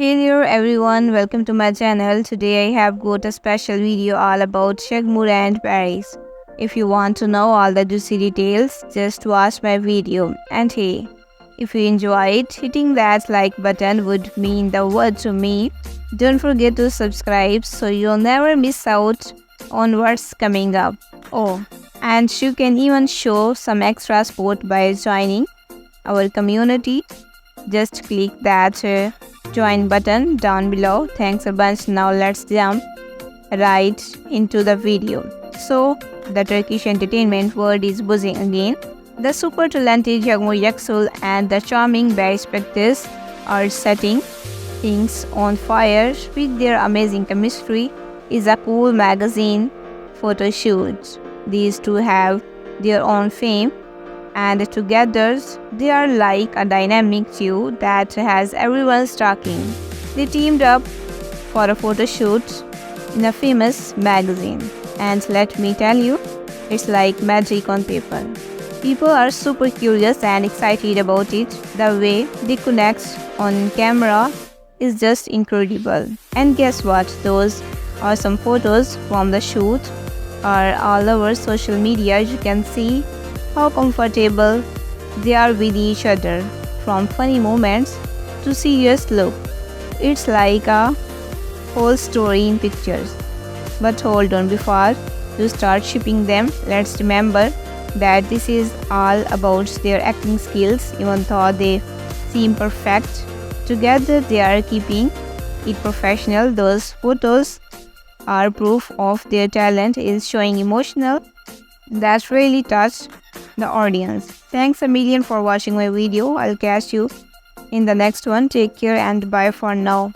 Hey there everyone, welcome to my channel. Today I have got a special video all about Shagmur and Paris. If you want to know all the juicy details, just watch my video. And hey, if you enjoy it, hitting that like button would mean the world to me. Don't forget to subscribe so you'll never miss out on what's coming up. Oh, and you can even show some extra support by joining our community. Just click that uh, join button down below. Thanks a bunch. Now let's jump right into the video. So, the Turkish entertainment world is buzzing again. The super talented Yagmur Yaksul and the charming Barış Pektis are setting things on fire with their amazing chemistry is a cool magazine photo shoot. These two have their own fame and together they are like a dynamic duo that has everyone talking. They teamed up for a photo shoot in a famous magazine, and let me tell you, it's like magic on paper. People are super curious and excited about it. The way they connect on camera is just incredible. And guess what? Those are some photos from the shoot are all over social media. You can see how comfortable they are with each other, from funny moments to serious look. It's like a whole story in pictures. But hold on, before you start shipping them, let's remember that this is all about their acting skills, even though they seem perfect. Together, they are keeping it professional. Those photos are proof of their talent is showing emotional that really touched the audience. Thanks a million for watching my video. I'll catch you in the next one. Take care and bye for now.